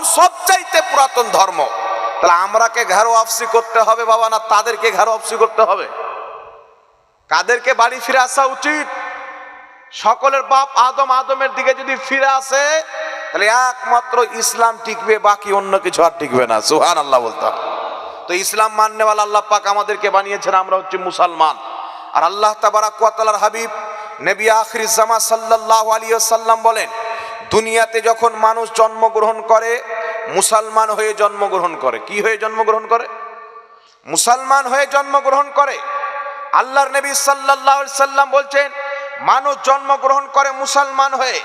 ধর্ম সবচাইতে পুরাতন ধর্ম। তাহলে আমরাকে ঘেরো অফসি করতে হবে বাবা, না তাদেরকে ঘেরো অফসি করতে হবে? কাদেরকে বাড়ি ফিরে আসা উচিত? সকলের বাপ আদম, আদমের দিকে যদি ফিরে আসে, তাহলে একমাত্র ইসলাম টিকবে, বাকি অন্য কিছু আর টিকবে না। সুহান আল্লাহ বলতাম তো ইসলাম মান্যওয়ালা আল্লাহ পাক আমাদেরকে বানিয়েছেন, আমরা হচ্ছে মুসলমান। আর আল্লাহ তাবারাকালার হাবিব নবী আখরি জামা সাল্লাহ আলিয়া সাল্লাম বলেন দুনিয়াতে যখন মানুষ জন্মগ্রহণ করে, মুসলমান হয়ে জন্মগ্রহণ করে, কি হয়ে জন্মগ্রহণ করে? মুসলমান হয়ে জন্মগ্রহণ করে। আল্লাহর নবী সাল্লাহ সাল্লাম বলছেন, মানুষ জন্মগ্রহণ করে মুসলমান হয়ে,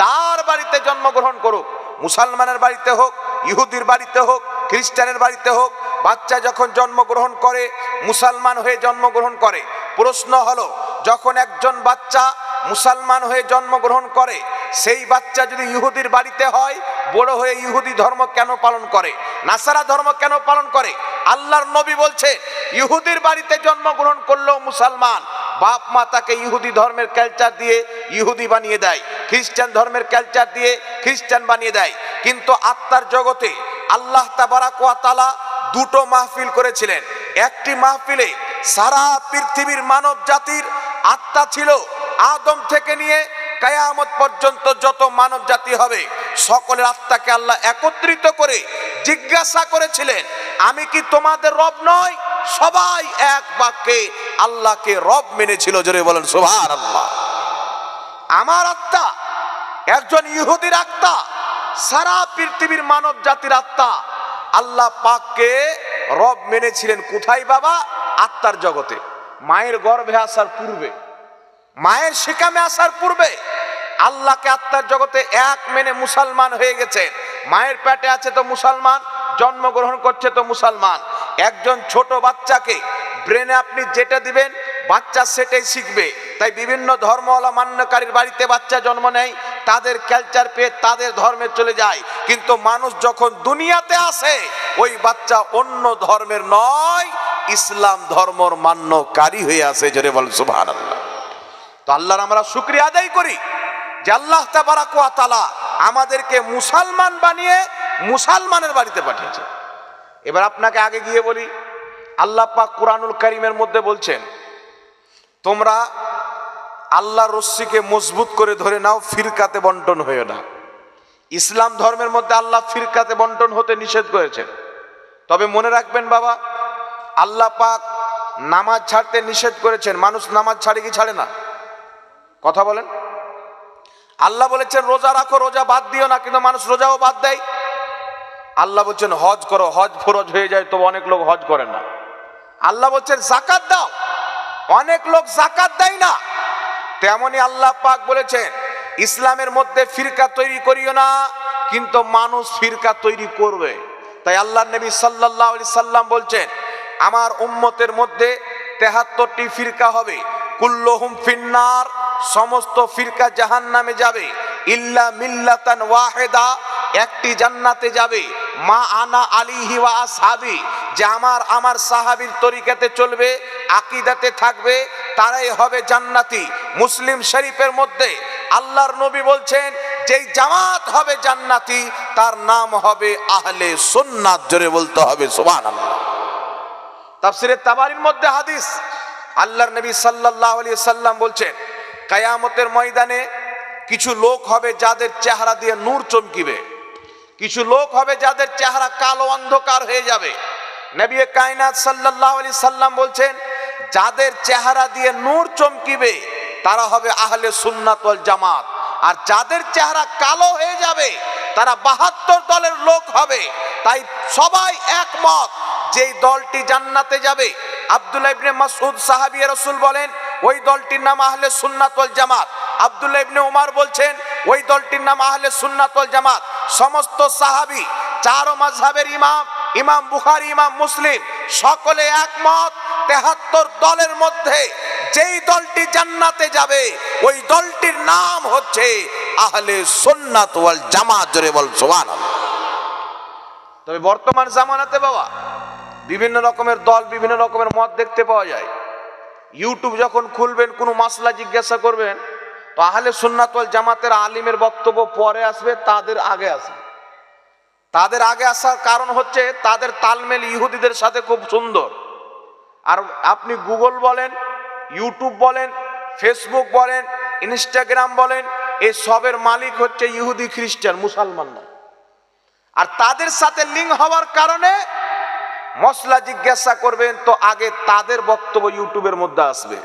যার বাড়িতে জন্মগ্রহণ করুক, মুসলমানের বাড়িতে হোক, ইহুদির বাড়িতে হোক, খ্রিস্টানের বাড়িতে হোক, বাচ্চা যখন জন্মগ্রহণ করে, মুসলমান হয়ে জন্মগ্রহণ করে, প্রশ্ন হলো, যখন একজন বাচ্চা মুসলমান হয়ে জন্মগ্রহণ করে সেই বাচ্চা যদি ইহুদির বাড়িতে হয়, বড় হয়ে ইহুদি ধর্ম কেন পালন করে? নাসারা ধর্ম কেন পালন করে? আল্লাহর নবী বলছে, ইহুদির বাড়িতে জন্মগ্রহণ করলেও মুসলমান। বাপ মা তাকে ইহুদি ধর্মের ক্যালচার দিয়ে ইহুদি বানিয়ে দেয়, খ্রিস্টান ধর্মের ক্যালচার দিয়ে খ্রিস্টান বানিয়ে দেয়। কিন্তু আত্মার জগতে আল্লাহ তাবারাকালা দুটো মাহফিল করেছিলেন। একটি মাহফিলে সারা পৃথিবীর মানব জাতির আত্মা ছিল আদম থেকে নিয়ে কায়ামত পর্যন্ত যত মানব জাতি হবে, সকলের আত্মাকে আল্লাহ একত্রিত করে জিজ্ঞাসা করেছিলেন, আমি কি তোমাদের রব নয় সবাই এক বাক্যে আল্লাহকে রব মেনেছিল, জোরে বলেন সুভার আল্লাহ আমার আত্মা, একজন ইহুদির আত্মা, সারা পৃথিবীর মানব জাতির আত্মা, আল্লাহ পাককে রব মেনেছিলেন কোথায় বাবা? আত্মার জগতে। মায়ের গর্ভে আসার পূর্বে। মায়ের শিকামে আসার পূর্বে। আল্লাহকে আত্মার জগতে এক মেনে মুসলমান হয়ে গেছে। মায়ের পেটে আছে তো মুসলমান, জন্মগ্রহণ করছে তো মুসলমান। একজন ছোট বাচ্চাকে ব্রেনে আপনি যেটা দিবেন, বাচ্চা সেটাই শিখবে। তাই বিভিন্ন ধর্মওয়ালা মান্যকারীর বাড়িতে বাচ্চা জন্ম নেয়, তাদের ক্যালচার পেয়ে তাদের ধর্মে চলে যায়। কিন্তু মানুষ যখন দুনিয়াতে আসে, ওই বাচ্চা অন্য ধর্মের নয়, ইসলাম ধর্মর মান্যকারী হয়ে আসে। জোরে বল সুভান আল্লাহ তো আল্লাহর আমরা শুক্রিয়া আদায় করি। যে আল্লাহ তালা আমাদেরকে মুসলমান বানিয়ে মুসলমানের বাড়িতে পাঠিয়েছে। এবার আপনাকে আগে গিয়ে বলি, আল্লাহ পাক কোরআনুল করিমের মধ্যে বলছেন, তোমরা আল্লাহ রশ্মিকে মজবুত করে ধরে নাও, ফিরকাতে বন্টন হয়ে না। ইসলাম ধর্মের মধ্যে আল্লাহ ফিরকাতে বন্টন হতে নিষেধ করেছেন। তবে মনে রাখবেন বাবা, আল্লাহ পাক নামাজ ছাড়তে নিষেধ করেছেন। মানুষ নামাজ ছাড়ে কি ছাড়ে না? কথা বলেন। আল্লাহ বলেছেন, রোজা রাখো, রোজা বাদ দিও না, কিন্তু মানুষ রোজাও বাদ দেয়। আল্লাহ বলছেন, হজ করো, হজ ফরজ হয়ে যায় তো অনেক লোক হজ করে না। আল্লাহ বলছেন, জাকাত দাও। অনেক লোক জাকাত দেয় না। তেমনি আল্লাহ পাক বলেছেন, ইসলামের মধ্যে ফিরকা তৈরি করিও না, কিন্তু মানুষ ফিরকা তৈরি করবে। তাই আল্লাহ নবী সাল্লাহ আলি সাল্লাম বলছেন, আমার উম্মতের মধ্যে তেহাত্তরটি ফিরকা হবে। কুল্লহুম ফিন্নার সমস্ত ফিরকা জাহান নামে যাবে। ইল্লা মিল্লাতান ওয়াহেদা, একটি জান্নাতে যাবে। মা আনা আলিহি ওয়া আসহাবি, যে আমার আমার সাহাবীর তরিকাতে চলবে, আকিদাতে থাকবে, তারাই হবে জান্নাতি। মুসলিম শরীফের মধ্যে আল্লাহর নবী বলছেন, যেই জামাত হবে জান্নাতি, তার নাম হবে আহলে সুন্নাত, জোরে বলতে হবে, সুবহানাল্লাহ। তাফসিরে তাবারির মধ্যে হাদিস, আল্লাহর নবী সাল্লাল্লাহু আলাইহি সাল্লাম বলছেন কায়ামতের ময়দানে কিছু লোক হবে যাদের চেহারা দিয়ে নূর চমকিবে। কিছু লোক হবে যাদের চেহারা কালো অন্ধকার হয়ে যাবে। নবী কায়নাত সাল্লাল্লাহু আলাইহি সাল্লাম বলছেন, যাদের চেহারা দিয়ে নূর চমকিবে, তারা হবে আহলে সুন্নাত জামাত। আর যাদের চেহারা কালো হয়ে যাবে, তারা বাহাত্তর দলের লোক হবে। তাই সবাই একমত, যেই দলটি জান্নাতে যাবে। আব্দুল্লাহ ইবনে মাসউদ সাহাবী রাসূল বলেন ওই দলটির নাম আহলে সুন্নাতল জামাত। আব্দুল্লাহ ইবনে উমার বলছেন, ওই দলটির নাম আহলে সুন্নাতল জামাত। সমস্ত সাহাবী, চারো মাযহাবের ইমাম ইমাম বুখারী, ইমাম মুসলিম, সকলে একমত, তেহাত্তর দলের মধ্যে যেই দলটি জান্নাতে যাবে, ওই দলটির নাম হচ্ছে আহলে সুন্নাত ওয়াল জামাত। জোরে বল, সুবহানাল্লাহ। তবে বর্তমান জামানাতে বাবা, বিভিন্ন রকমের দল, বিভিন্ন রকমের মত দেখতে পাওয়া যায়। ইউটিউব যখন খুলবেন, কোনো মাসলা জিজ্ঞাসা করবেন, তো আহলে সুন্নাত জামাতের আলিমের বক্তব্য পরে আসবে, তাদের আগে আসবে। তাদের আগে আসার কারণ হচ্ছে, তাদের তালমেল ইহুদিদের সাথে খুব সুন্দর। আর আপনি গুগল বলেন ইউটিউব বলেন ফেসবুক বলেন ইনস্টাগ্রাম বলেন, এই সবের মালিক হচ্ছে ইহুদি খ্রিস্টান মুসলমানরা আর তাদের সাথে লিঙ্ক হওয়ার কারণে মশলা জিজ্ঞাসা করবেন তো আগে তাদের বক্তব্য ইউটিউবের মধ্যে আসবে।